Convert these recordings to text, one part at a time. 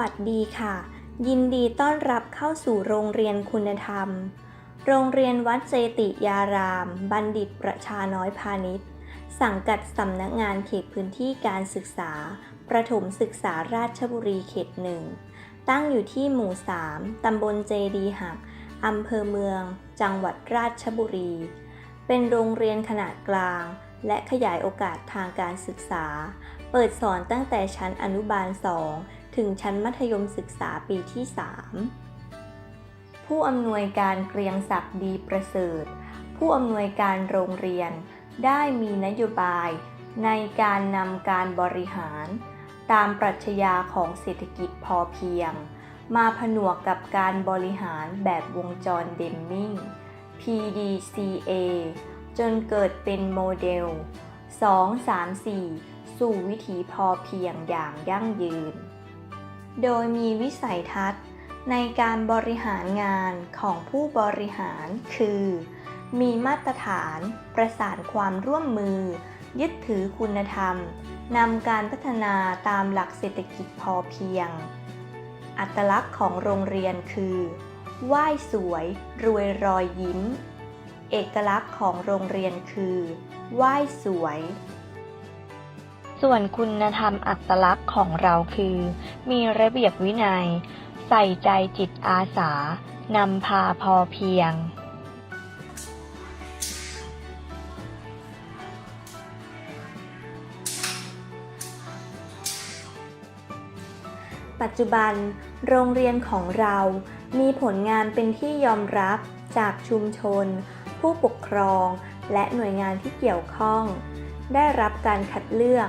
วัสดีค่ะ ยินดีต้อนรับเข้าสู่โรงเรียนคุณธรรม โรงเรียนวัดเจติยาราม บัณฑิตประชาน้อยพาณิชย์ สังกัดสำนักงานเขตพื้นที่การศึกษา ประถมศึกษาราชบุรีเขตหนึ่ง ตั้งอยู่ที่หมู่ 3 ตำบลเจดีหัก อำเภอเมือง จังหวัดราชบุรี เป็นโรงเรียนขนาดกลาง และขยายโอกาสทางการศึกษา เปิดสอนตั้งแต่ชั้นอนุบาล 2 ถึงชั้นมัธยมศึกษาปีที่ 3 ผู้อำนวยการเกรียงศักดิ์ดีประเสริฐ ผู้อำนวยการโรงเรียนได้มีนโยบายในการนำการบริหาร ตามปรัชญาของเศรษฐกิจพอเพียง มาผนวกกับการบริหารแบบวงจรเดมมิง PDCA จนเกิดเป็นโมเดล 2 3 4 สู่วิถีพอเพียงอย่างยั่งยืน โดยมีวิสัยทัศน์ในการบริหารงานของผู้บริหารคือ มีมาตรฐานประสานความร่วมมือ ยึดถือคุณธรรมนำการพัฒนาตามหลักเศรษฐกิจพอเพียง อัตลักษณ์ของโรงเรียนคือไหว้สวย รวยรอยยิ้ม เอกลักษณ์ของโรงเรียนคือไหว้สวย ส่วนคุณธรรมอัตลักษณ์ของเราคือ มีระเบียบวินัย ใส่ใจจิตอาสา นำพาพอเพียง ปัจจุบัน โรงเรียนของเรามีผลงานเป็นที่ยอมรับจากชุมชน ผู้ปกครอง และหน่วยงานที่เกี่ยวข้อง ได้รับการคัดเลือก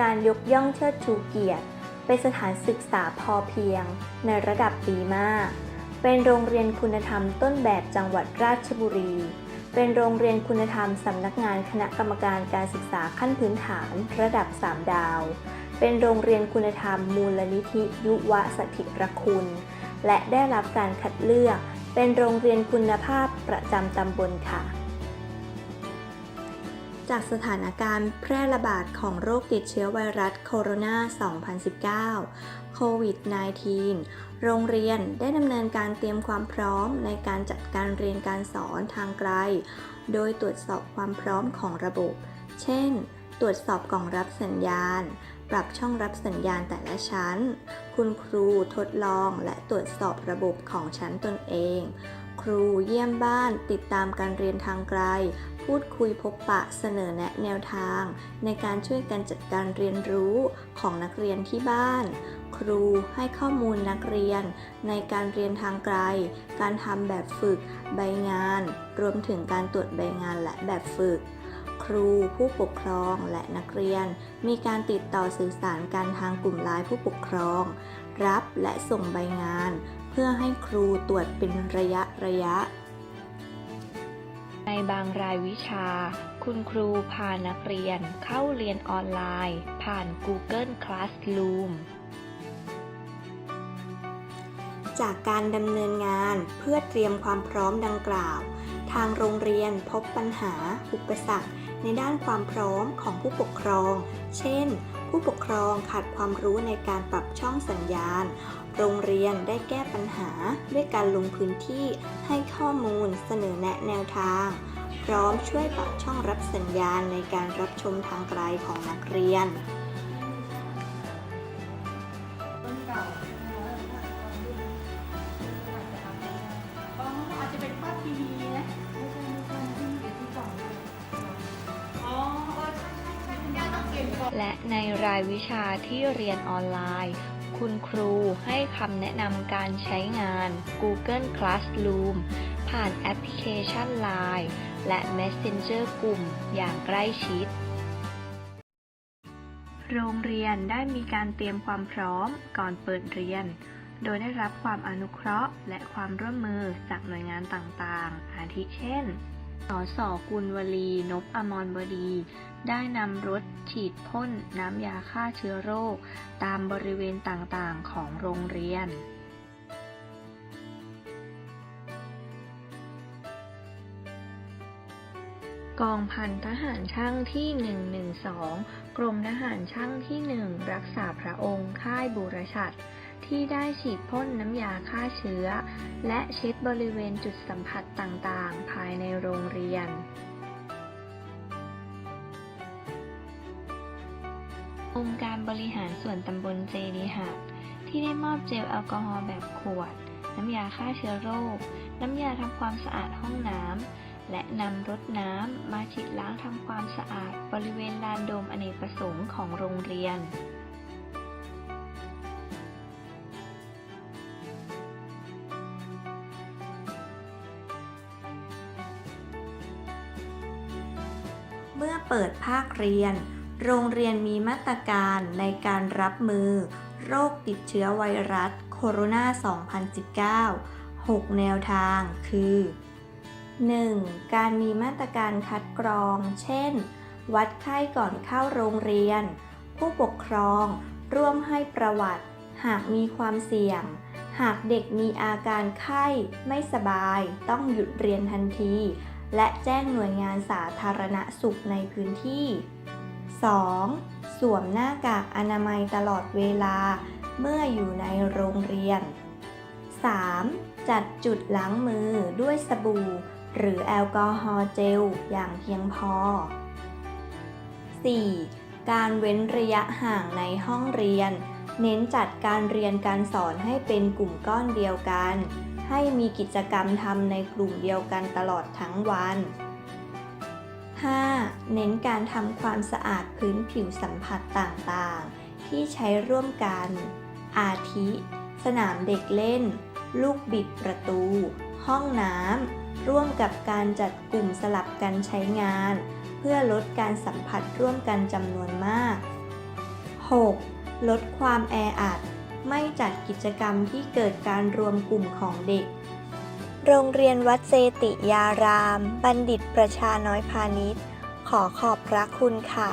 การยกย่องเชิดชูเกียรติ เป็นสถานศึกษาพอเพียง ในระดับดีมาก เป็นโรงเรียนคุณธรรมต้นแบบจังหวัดราชบุรี เป็นโรงเรียนคุณธรรมสำนักงานคณะกรรมการการศึกษาขั้นพื้นฐานระดับ 3 ดาว เป็นโรงเรียนคุณธรรมมูลนิธิยุวสถิรคุณ และได้รับการคัดเลือก เป็นโรงเรียนคุณภาพประจำตำบลค่ะ จากสถานการณ์แพร่ระบาดของโรคติดเชื้อไวรัสโคโรนา 2019 โควิด -19 โรงเรียนได้ดำเนินการเตรียมความพร้อมในการจัดการเรียนการสอนทางไกล โดยตรวจสอบความพร้อมของระบบ เช่น ตรวจสอบกล่องรับสัญญาณ ปรับช่องรับสัญญาณแต่ละชั้น คุณครูทดลองและตรวจสอบระบบของชั้นตนเอง ครูเยี่ยมบ้านติดตามการเรียนทางไกล พูดคุยพบปะเสนอแนะแนวทาง ในการช่วยกันจัดการเรียนรู้ของนักเรียนที่บ้าน ครูให้ข้อมูลนักเรียน ในการเรียนทางไกล การทำแบบฝึก ใบงาน รวมถึงการตรวจใบงานและแบบฝึก ครูผู้ปกครองและนักเรียน มีการติดต่อสื่อสารกันทางกลุ่มไลน์ผู้ปกครอง รับและส่งใบงาน เพื่อให้ครูตรวจเป็นระยะระยะ บางรายวิชา คุณครูพานักเรียนเข้าเรียนออนไลน์ ผ่าน Google Classroom จากการดำเนินงานเพื่อเตรียมความพร้อมดังกล่าว ทางโรงเรียนพบปัญหา อุปสรรค ในด้านความพร้อมของผู้ปกครอง เช่น ผู้ปกครองขาดความรู้ในการปรับช่องสัญญาณ โรงเรียนได้แก้ปัญหาด้วยการลงพื้นที่ให้ข้อมูลเสนอแนะแนวทาง ร้อมช่วยปรับช่องรับสัญญาณในการรับชมทางไกลของนักเรียนต้นเก่าอ๋ออาจจะเป็นภาพทีวีนะไม่ใช่ไม่ใช่ที่เก็บที่กล่องเลยอ๋อเออใช่ใช่ใช่คุณย่าต้องเก็บก่อนและในรายวิชาที่เรียนออนไลน์คุณครูให้คำแนะนำการใช้งาน Google Classroom ผ่านแอปพลิเคชัน Line และ Messenger กลุ่มอย่างใกล้ชิด โรงเรียนได้มีการเตรียมความพร้อมก่อนเปิดเรียน โดยได้รับความอนุเคราะห์ และความร่วมมือจากหน่วยงานต่างๆ อาทิเช่น สสกุลวลีนพอมรบดี ได้นำรถฉีดพ่นน้ำยาฆ่าเชื้อโรค ตามบริเวณต่างๆ ของโรงเรียน กองพันทหารช่างที่ 112 กรมทหารช่างที่ 1 รักษาพระองค์ค่ายบุรชัดที่ได้ฉีดพ่นน้ำยาฆ่าเชื้อ และเช็ดบริเวณจุดสัมผัสต่างๆ ภายในโรงเรียนองค์การบริหารส่วนตำบลเจดีหักที่ได้มอบเจลแอลกอฮอล์แบบขวด น้ำยาฆ่าเชื้อโรค น้ำยาทำความสะอาดห้องน้ำ และนำรถน้ำมาฉีดล้างทำความสะอาดบริเวณลานโดมอเนกประสงค์ของโรงเรียน เมื่อเปิดภาคเรียน โรงเรียนมีมาตรการในการรับมือ โรคติดเชื้อไวรัสโคโรนา 2019 6 แนวทางคือ 1. การมีมาตรการคัดกรอง เช่น วัดไข้ก่อนเข้าโรงเรียน ผู้ปกครอง ร่วมให้ประวัติ หากมีความเสี่ยง หากเด็กมีอาการไข้ ไม่สบาย ต้องหยุดเรียนทันที และแจ้งหน่วยงานสาธารณสุขในพื้นที่ 2. สวมหน้ากากอนามัยตลอดเวลา เมื่ออยู่ในโรงเรียน 3. จัดจุดล้างมือด้วยสบู่ หรือแอลกอฮอล์เจลอย่างเพียงพอ 4. การเว้นระยะห่างในห้องเรียน เน้นจัดการเรียนการสอนให้เป็นกลุ่มก้อนเดียวกัน ให้มีกิจกรรมทำในกลุ่มเดียวกันตลอดทั้งวัน 5. เน้นการทำความสะอาดพื้นผิวสัมผัสต่างๆ ที่ใช้ร่วมกัน อาทิ สนามเด็กเล่น ลูกบิดประตู ห้องน้ำ ร่วมกับการจัดกลุ่มสลับกันใช้งาน เพื่อลดการสัมผัสร่วมกันจำนวนมาก 6. ลดความแออัด ไม่จัดกิจกรรมที่เกิดการรวมกลุ่มของเด็ก โรงเรียนวัดเจติยาราม บัณฑิตประชาน้อยพาณิชย์ ขอขอบพระคุณค่ะ